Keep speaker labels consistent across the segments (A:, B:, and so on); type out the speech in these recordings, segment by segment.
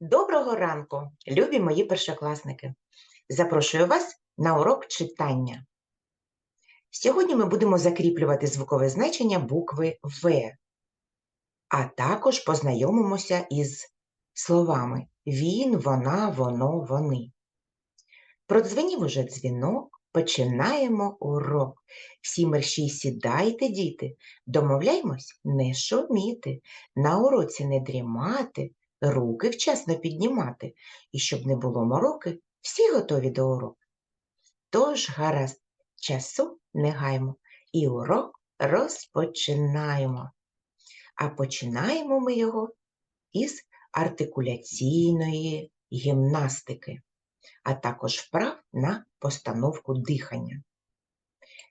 A: Доброго ранку, любі мої першокласники! Запрошую вас на урок читання. Сьогодні ми будемо закріплювати звукове значення букви В, а також познайомимося із словами він, вона, воно, вони. Продзвенів уже дзвінок, починаємо урок. Всі мерщій сідайте, діти, домовляймось не шуміти, на уроці не дрімати, руки вчасно піднімати, і щоб не було мороки, всі готові до уроку. Тож, гаразд, часу не гаймо, і урок розпочинаємо. А починаємо ми його із артикуляційної гімнастики, а також вправ на постановку дихання.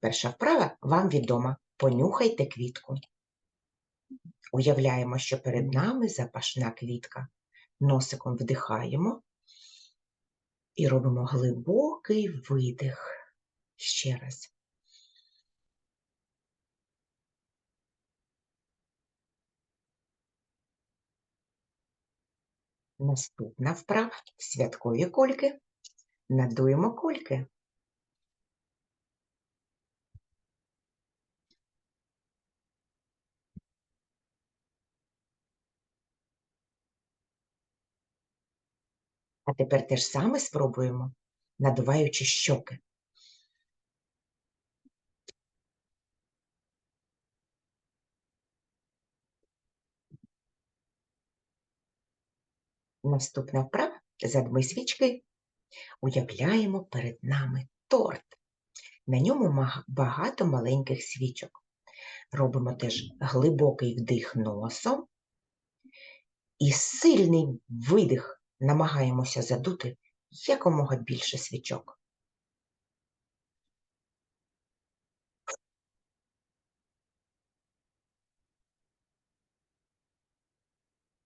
A: Перша вправа вам відома. Понюхайте квітку. Уявляємо, що перед нами запашна квітка. Носиком вдихаємо і робимо глибокий видих. Ще раз. Наступна вправа святкові кульки. Надуємо кульки. А тепер те ж саме спробуємо, надуваючи щоки. Наступна вправа задми свічки. Уявляємо перед нами торт. На ньому багато маленьких свічок. Робимо теж глибокий вдих носом і сильний видих намагаємося задути якомога більше свічок.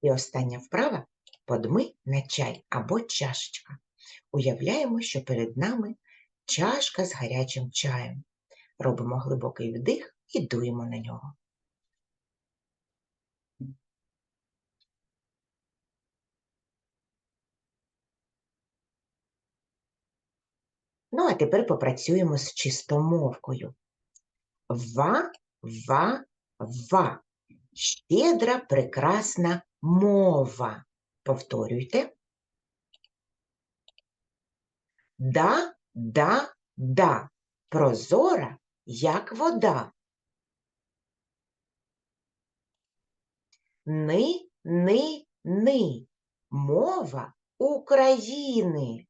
A: І остання вправа подми на чай або чашечка. Уявляємо, що перед нами чашка з гарячим чаєм. Робимо глибокий вдих і дуємо на нього. Ну, а тепер попрацюємо з чистомовкою. Ва, ва, ва. Щедра, прекрасна мова. Повторюйте. Да, да, да. Прозора, як вода. Ни, ни, ни. Мова України.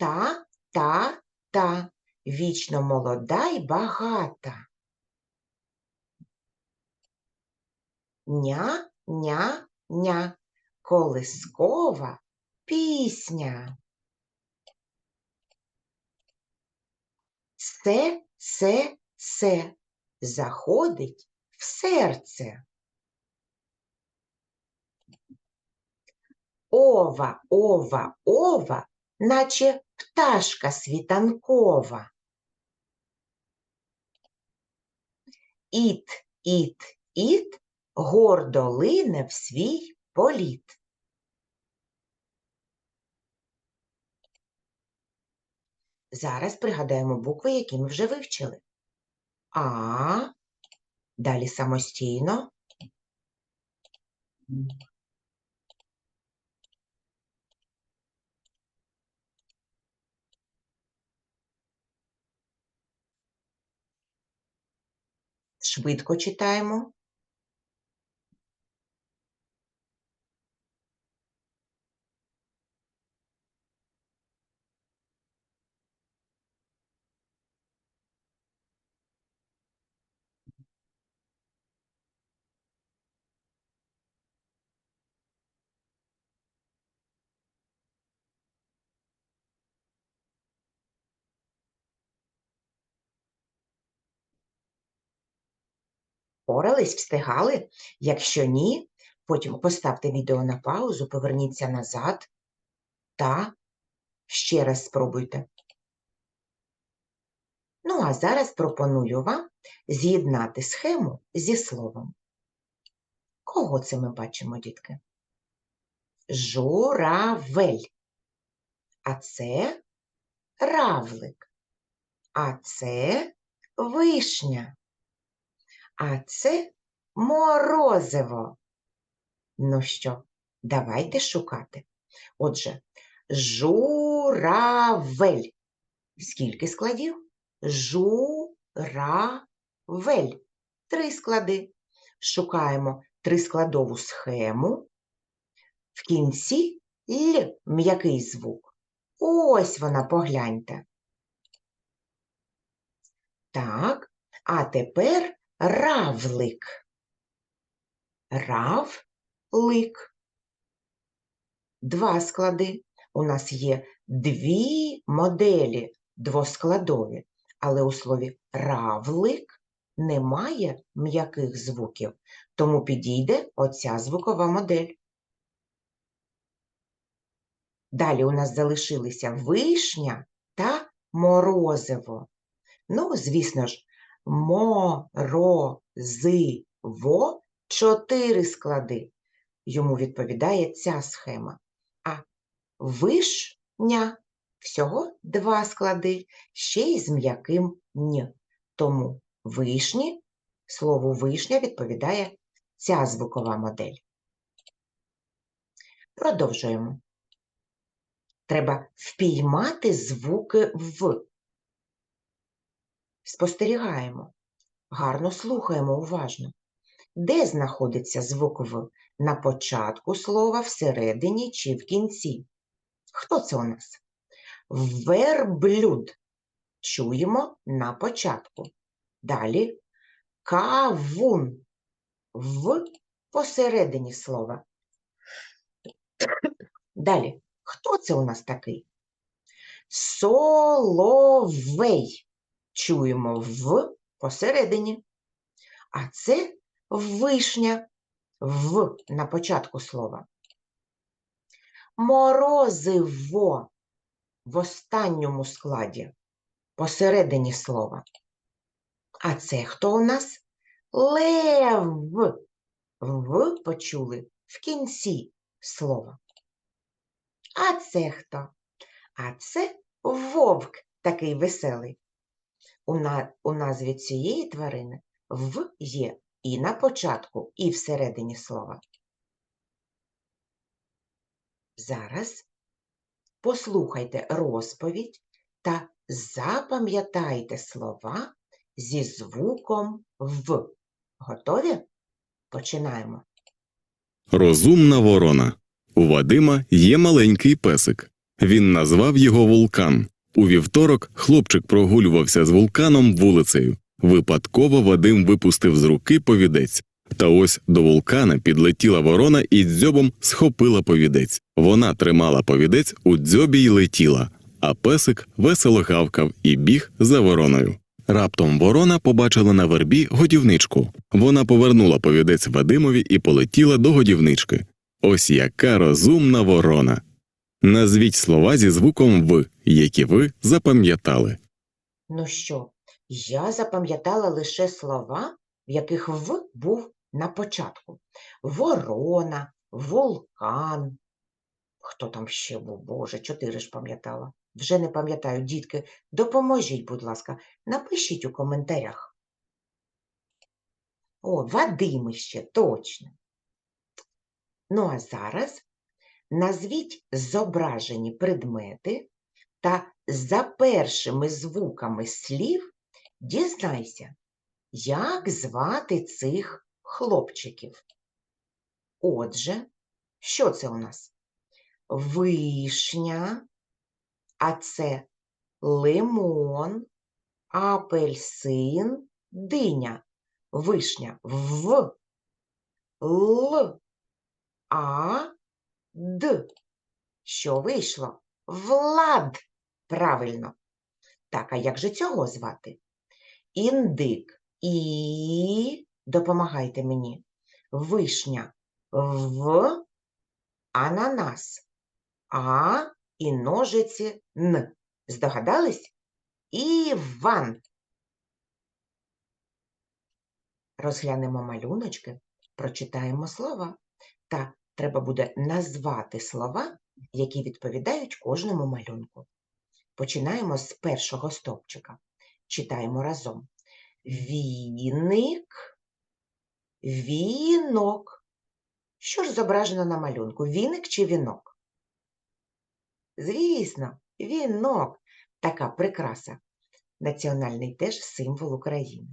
A: Та, та, та. Вічно молода й багата. Ня, ня, ня. Колискова пісня. Се, се, се. Заходить в серце. Ова, ова, ова, наче пташка світанкова. Іт, іт, іт, гордо лине в свій політ. Зараз пригадаємо букви, які ми вже вивчили. А, далі самостійно. Швидко читаємо. Порались, встигали? Якщо ні, потім поставте відео на паузу, поверніться назад та ще раз спробуйте. Ну, а зараз пропоную вам з'єднати схему зі словом. Кого це ми бачимо, дітки? журавель. А це равлик. А це вишня. А це морозиво. Ну що, давайте шукати. Отже, журавель. Скільки складів? Журавель. Три склади. Шукаємо трискладову схему. В кінці Л м'який звук. Ось вона, погляньте. Так, а тепер равлик. Равлик. Два склади. У нас є дві моделі двоскладові, але у слові равлик немає м'яких звуків, тому підійде оця звукова модель. Далі у нас залишилися вишня та морозиво. Ну, звісно ж, морозиво чотири склади. Йому відповідає ця схема. А вишня всього два склади, ще й з м'яким н. Тому вишні, слову вишня відповідає ця звукова модель. Продовжуємо. Треба впіймати звуки в. Спостерігаємо. Гарно слухаємо уважно. Де знаходиться звук В? На початку слова, всередині чи в кінці? Хто це у нас? Верблюд. Чуємо на початку. Далі кавун. В посередині слова. Далі. Хто це у нас такий? Соловей. Чуємо в посередині. А це вишня в на початку слова. Морозиво в останньому складі посередині слова. А це хто у нас? Лев. В почули в кінці слова. А це хто? А це вовк такий веселий. У, на, у назві цієї тварини в є і на початку, і всередині слова. Зараз послухайте розповідь та запам'ятайте слова зі звуком в. Готові? Починаємо.
B: Розумна ворона. У Вадима є маленький песик. Він назвав його Вулкан. У вівторок хлопчик прогулювався з вулканом вулицею. Випадково Вадим випустив з руки повідець. Та ось до вулкана підлетіла ворона і дзьобом схопила повідець. Вона тримала повідець у дзьобі й летіла, а песик весело гавкав і біг за вороною. Раптом ворона побачила на вербі годівничку. Вона повернула повідець Вадимові і полетіла до годівнички. Ось яка розумна ворона. Назвіть слова зі звуком В, які ви запам'ятали.
A: Ну що, я запам'ятала лише слова, в яких в був на початку. Ворона, вулкан. Хто там ще був? Боже, чотири ж пам'ятала. Вже не пам'ятаю, дітки, допоможіть, будь ласка, напишіть у коментарях. О, Вадим ще, точно. Ну, а зараз назвіть зображені предмети та за першими звуками слів дізнайся, як звати цих хлопчиків. Отже, що це у нас? Вишня, а це лимон, апельсин, диня. Вишня в, л, а, д. Що вийшло? Влад. Правильно. Так, а як же цього звати? Індик. І. Допомагайте мені. Вишня в ананас. А і ножиці Н. Здогадались? Іван. Розглянемо малюночки, прочитаємо слова та треба буде назвати слова, які відповідають кожному малюнку. Починаємо з першого стовпчика. Читаємо разом. Віник, вінок. Що ж зображено на малюнку? Віник чи вінок? Звісно, вінок. Така прикраса. Національний теж символ України.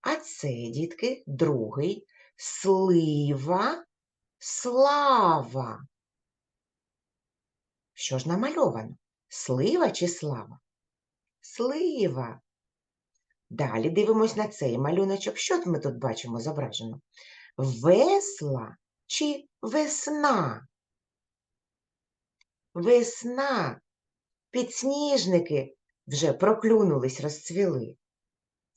A: А це, дітки, другий слива, слава. Що ж намальовано? Слива чи слава? Слива. Далі дивимось на цей малюночок. Що ми тут бачимо зображено? Весла чи весна? Весна. Підсніжники вже проклюнулись, розцвіли.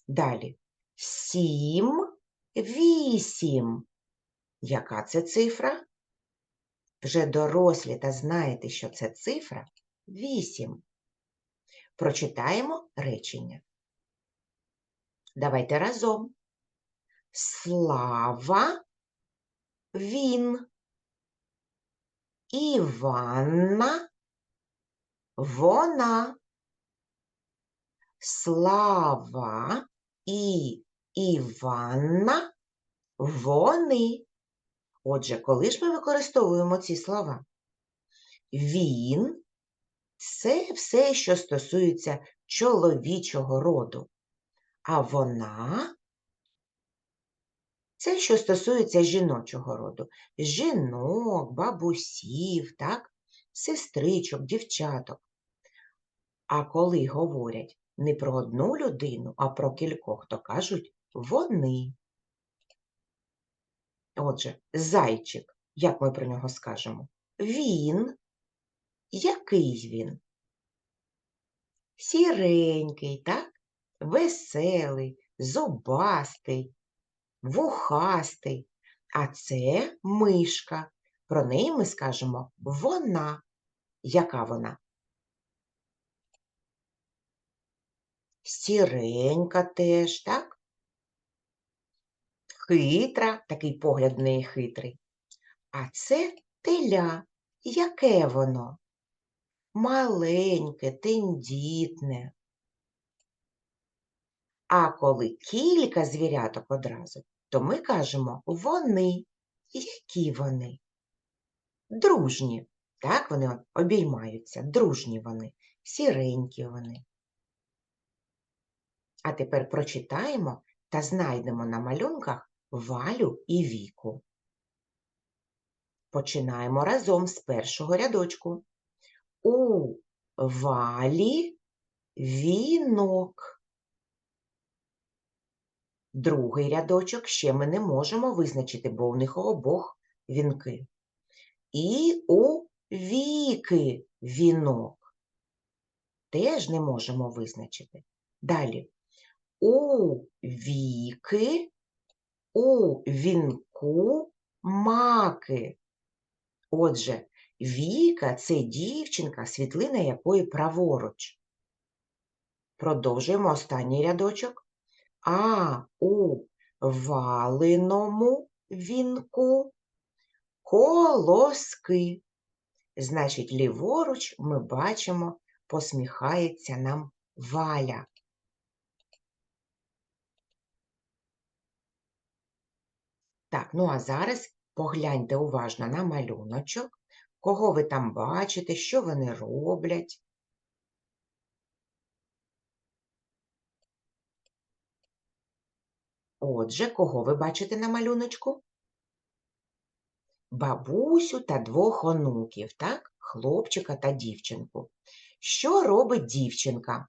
A: Далі. Сім, вісім. Яка це цифра? Вже дорослі та знаєте, що це цифра вісім. Прочитаємо речення. Давайте разом. Слава він. Іванна вона. Слава і Іванна вони. Отже, коли ж ми використовуємо ці слова? Він це все, що стосується чоловічого роду, а вона це, що стосується жіночого роду, жінок, бабусів, так? сестричок, дівчаток. А коли говорять не про одну людину, а про кількох, то кажуть вони. Отже, зайчик, як ми про нього скажемо? Він. Який він? Сіренький, так? Веселий, зубастий, вухастий. А це мишка. Про неї ми скажемо вона. Яка вона? Сіренька теж, так? Хитра, такий погляд в неї хитрий. А це теля. Яке воно? Маленьке, тендітне. А коли кілька звіряток одразу, то ми кажемо вони. Які вони? Дружні. Так, вони обіймаються, дружні вони, сіренькі вони. А тепер прочитаємо та знайдемо на малюнках Валю і Віку. Починаємо разом з першого рядочку. У Валі вінок. Другий рядочок ще ми не можемо визначити, бо у них обох вінки. І у Віки вінок. Теж не можемо визначити. Далі. У Віки у вінку маки. Отже, Віка це дівчинка, світлина якої праворуч. Продовжуємо останній рядочок. А у валеному вінку колоски. Значить, ліворуч ми бачимо, посміхається нам валя. Так, ну а зараз погляньте уважно на малюночок, кого ви там бачите, що вони роблять. Отже, кого ви бачите на малюночку? Бабусю та двох онуків, так? Хлопчика та дівчинку. Що робить дівчинка?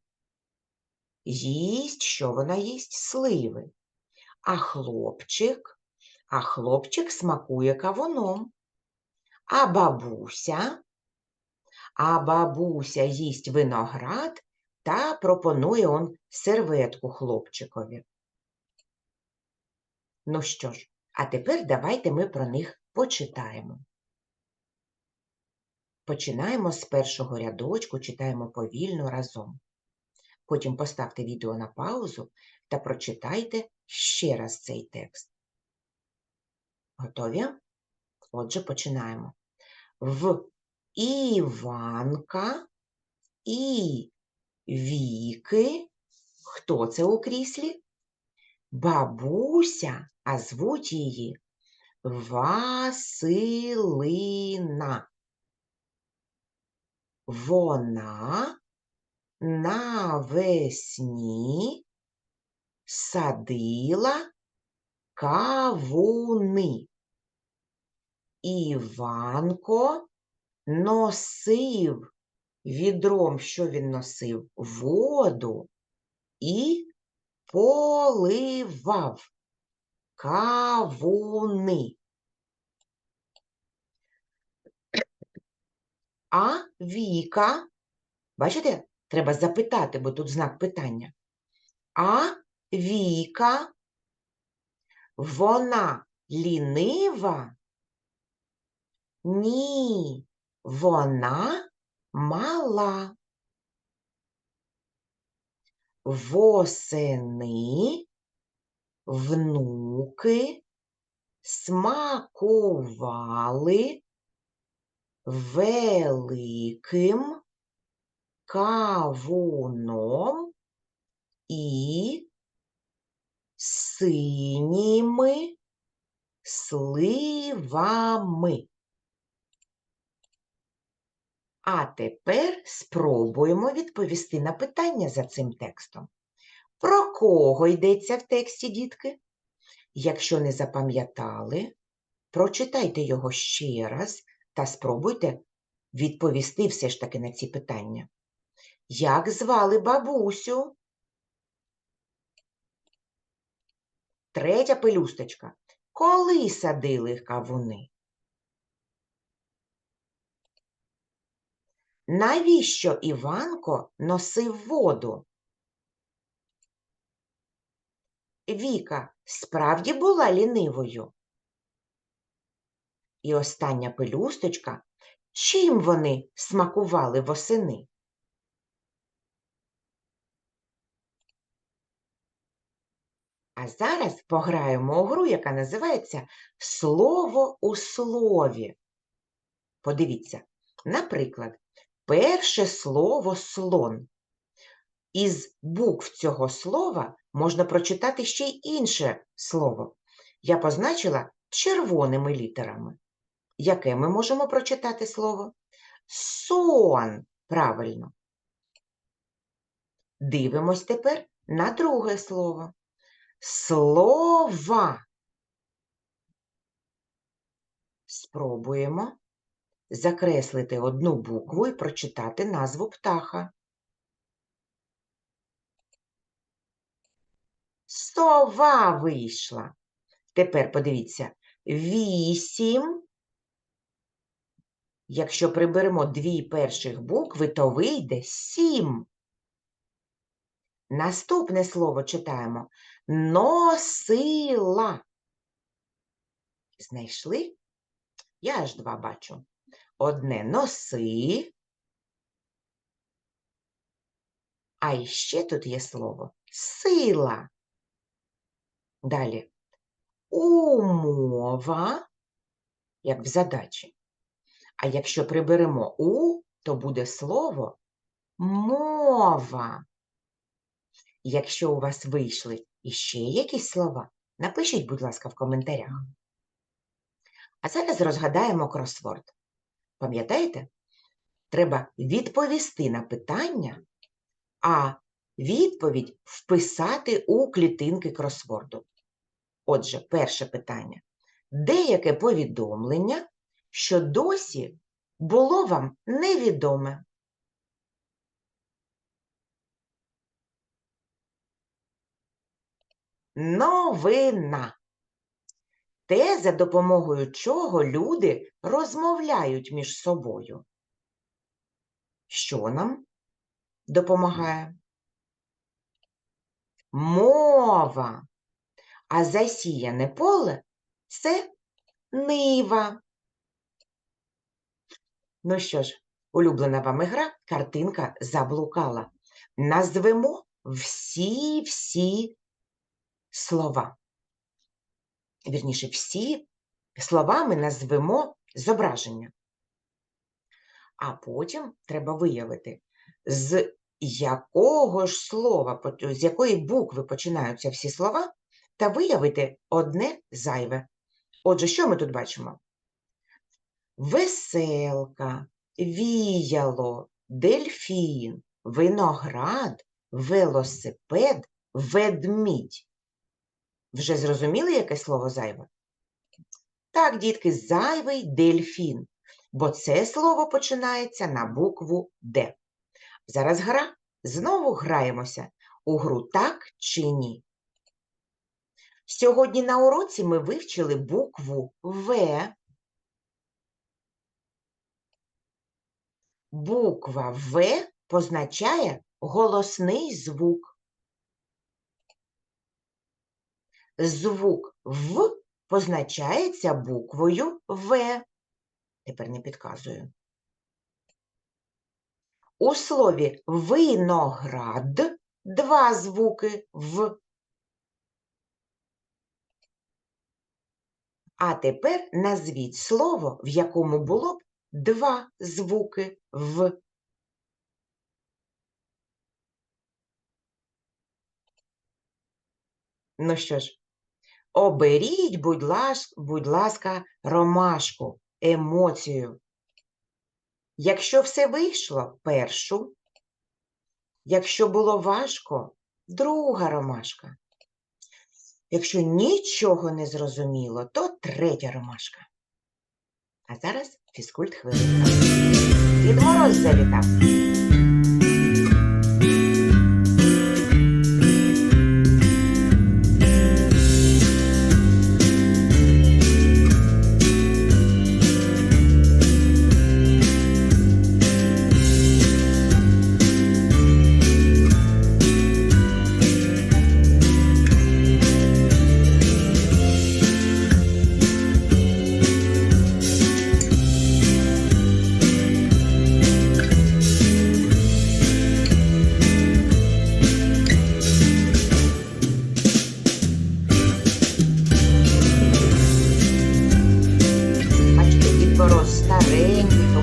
A: Їсть, що вона їсть? Сливи. А хлопчик? А хлопчик смакує кавуном. А бабуся? А бабуся їсть виноград та пропонує он серветку хлопчикові. Ну що ж, а тепер давайте ми про них почитаємо. Починаємо з першого рядочку, читаємо повільно разом. Потім поставте відео на паузу та прочитайте ще раз цей текст. Готові? Отже, починаємо. В Іванка і Віки. Хто це у кріслі? Бабуся, а звуть її Василина. Вона навесні садила кавуни. Іванко носив відром, що він носив? Воду і поливав кавуни. А Віка, бачите, треба запитати, бо тут знак питання. А Віка, вона лінива? Ні, вона мала. Восени внуки смакували великим кавуном і синіми сливами. А тепер спробуємо відповісти на питання за цим текстом. Про кого йдеться в тексті, дітки? Якщо не запам'ятали, прочитайте його ще раз та спробуйте відповісти все ж таки на ці питання. Як звали бабусю? Третя пелюсточка. Коли садили кавуни? Навіщо Іванко носив воду? Віка справді була лінивою? І остання пелюсточка. Чим вони смакували восени? А зараз пограємо у гру, яка називається Слово у слові. Подивіться, наприклад, перше слово слон. Із букв цього слова можна прочитати ще й інше слово. Я позначила червоними літерами. Яке ми можемо прочитати слово? Сон. Правильно. Дивимось тепер на друге слово. Слова. Спробуємо закреслити одну букву і прочитати назву птаха. Сова вийшла. Тепер подивіться, вісім. Якщо приберемо дві перших букви, то вийде сім. Наступне слово читаємо носила. Знайшли? Я аж два бачу. Одне носи, а іще тут є слово сила. Далі умова, як в задачі. А якщо приберемо у, то буде слово мова. Якщо у вас вийшли іще якісь слова, напишіть, будь ласка, в коментарях. А зараз розгадаємо кросворд. Пам'ятаєте? Треба відповісти на питання, а відповідь вписати у клітинки кросворду. Отже, перше питання. Деяке повідомлення, що досі було вам невідоме? Новина. Те, за допомогою чого люди розмовляють між собою. Що нам допомагає? Мова. А засіяне поле це нива. Ну що ж, улюблена вам ігра, картинка заблукала. Назвемо всі-всі слова. Вірніше, всі словами назвемо зображення. А потім треба виявити, з якого ж слова, з якої букви починаються всі слова, та виявити одне зайве. Отже, що ми тут бачимо? Веселка, віяло, дельфін, виноград, велосипед, ведмідь. Вже зрозуміли, яке слово зайве? Так, дітки, зайвий дельфін, бо це слово починається на букву Д. Зараз гра. Знову граємося у гру так чи ні. Сьогодні на уроці ми вивчили букву В. Буква В позначає голосний звук. Звук В позначається буквою В. Тепер не підказую. У слові виноград два звуки В. А тепер назвіть слово, в якому було б два звуки В. Ну що ж, оберіть, будь, лас- будь ласка, ромашку, емоцію. Якщо все вийшло, першу. Якщо було важко, друга ромашка. Якщо нічого не зрозуміло, то третя ромашка. А зараз фізкульт хвилинка. Дід Мороз завітав.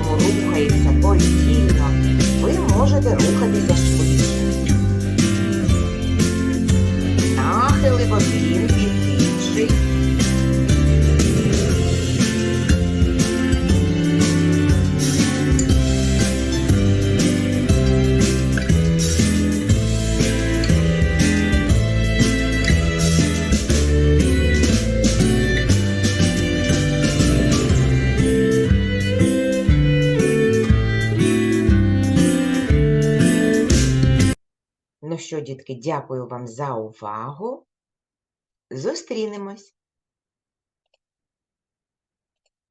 A: Старенький, тому дякую вам за увагу. Зустрінемось.